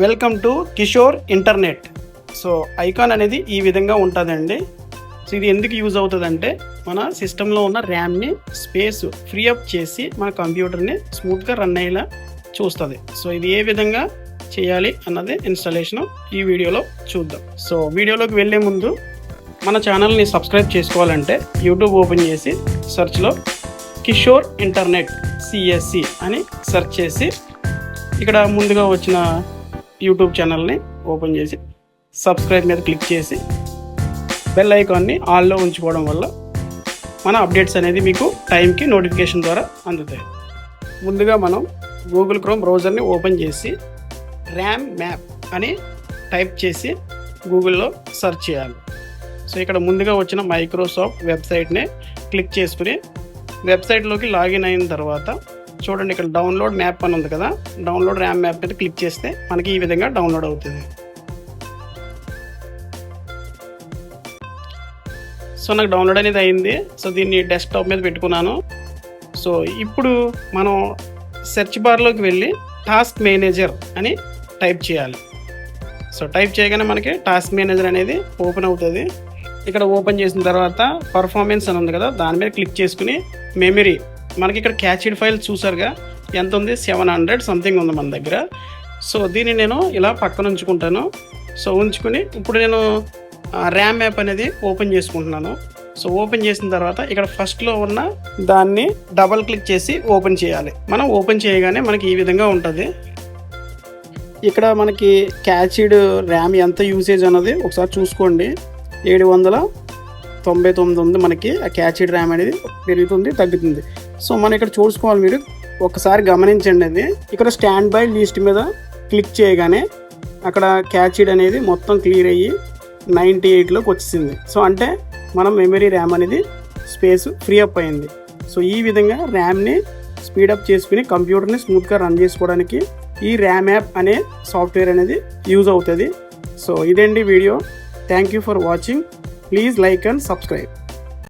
Welcome to Kishore internet. So icon అనేది ఈ విధంగా ఉంటుందండి. సో ఇది ఎందుకు యూజ్ అవుతుందంటే మన సిస్టంలో ఉన్న ర్యామ్ని స్పేస్ ఫ్రీ అప్ చేసి మన కంప్యూటర్ని స్మూత్గా రన్ అయ్యేలా చూస్తుంది. సో ఇది ఏ విధంగా చేయాలి అన్నది ఇన్స్టాలేషన్ ఈ వీడియోలో చూద్దాం. సో వీడియోలోకి వెళ్ళే ముందు మన ఛానల్ని సబ్స్క్రైబ్ చేసుకోవాలంటే యూట్యూబ్ ఓపెన్ చేసి సెర్చ్లో కిషోర్ ఇంటర్నెట్ సిఎస్సి అని సెర్చ్ చేసి ఇక్కడ ముందుగా వచ్చిన యూట్యూబ్ ఛానల్ని ఓపెన్ చేసి సబ్స్క్రైబ్ మీద క్లిక్ చేసి బెల్ ఐకాన్ని ఆల్లో ఉంచుకోవడం వల్ల మన అప్డేట్స్ అనేది మీకు టైంకి నోటిఫికేషన్ ద్వారా అందుతాయి. ముందుగా మనం గూగుల్ క్రోమ్ బ్రౌజర్ని ఓపెన్ చేసి ర్యామ్ మ్యాప్ అని టైప్ చేసి గూగుల్లో సెర్చ్ చేయాలి. సో ఇక్కడ ముందుగా వచ్చిన మైక్రోసాఫ్ట్ వెబ్సైట్ని క్లిక్ చేసుకుని వెబ్సైట్లోకి లాగిన్ అయిన తర్వాత చూడండి ఇక్కడ డౌన్లోడ్ మ్యాప్ అని ఉంది కదా. డౌన్లోడ్ ర్యామ్ మ్యాప్ మీద క్లిక్ చేస్తే మనకి ఈ విధంగా డౌన్లోడ్ అవుతుంది. సో నాకు డౌన్లోడ్ అనేది అయింది. సో దీన్ని డెస్క్టాప్ మీద పెట్టుకున్నాను. సో ఇప్పుడు మనం సెర్చ్ బార్లోకి వెళ్ళి టాస్క్ మేనేజర్ అని టైప్ చేయాలి. సో టైప్ చేయగానే మనకి టాస్క్ మేనేజర్ అనేది ఓపెన్ అవుతుంది. ఇక్కడ ఓపెన్ చేసిన తర్వాత పర్ఫార్మెన్స్ అని ఉంది కదా దాని మీద క్లిక్ చేసుకుని మెమరీ మనకి ఇక్కడ క్యాచిడ్ ఫైల్ చూసారుగా? ఎంత ఉంది? సెవెన్ హండ్రెడ్ సంథింగ్ ఉంది మన దగ్గర. సో దీన్ని నేను ఇలా పక్కన ఉంచుకుంటాను. సో ఉంచుకుని ఇప్పుడు నేను ర్యామ్ యాప్ అనేది ఓపెన్ చేసుకుంటున్నాను. సో ఓపెన్ చేసిన తర్వాత ఇక్కడ ఫస్ట్లో ఉన్న దాన్ని డబల్ క్లిక్ చేసి ఓపెన్ చేయాలి. మనం ఓపెన్ చేయగానే మనకి ఈ విధంగా ఉంటుంది. ఇక్కడ మనకి క్యాచిడ్ ర్యామ్ ఎంత యూసేజ్ అన్నది ఒకసారి చూసుకోండి. ఏడు వందల తొంభై తొమ్మిది ఉంది మనకి. ఆ క్యాచిడ్ ర్యామ్ అనేది పెరుగుతుంది తగ్గుతుంది. సో మనం ఇక్కడ చూసుకోవాలి మీరు. ఒకసారి గమనించండి అది ఇక్కడ స్టాండ్ బై లీస్ట్ మీద క్లిక్ చేయగానే అక్కడ క్యాచిడ్ అనేది మొత్తం క్లియర్ అయ్యి నైంటీ ఎయిట్లోకి వచ్చేసింది. సో అంటే మనం మెమరీ ర్యామ్ అనేది స్పేస్ ఫ్రీ అప్ అయింది. సో ఈ విధంగా ర్యామ్ని స్పీడప్ చేసుకుని కంప్యూటర్ని స్మూత్గా రన్ చేసుకోవడానికి ఈ ర్యామ్ యాప్ అనే సాఫ్ట్వేర్ అనేది యూజ్ అవుతుంది. సో ఇదండి video. Thank you for watching please like and subscribe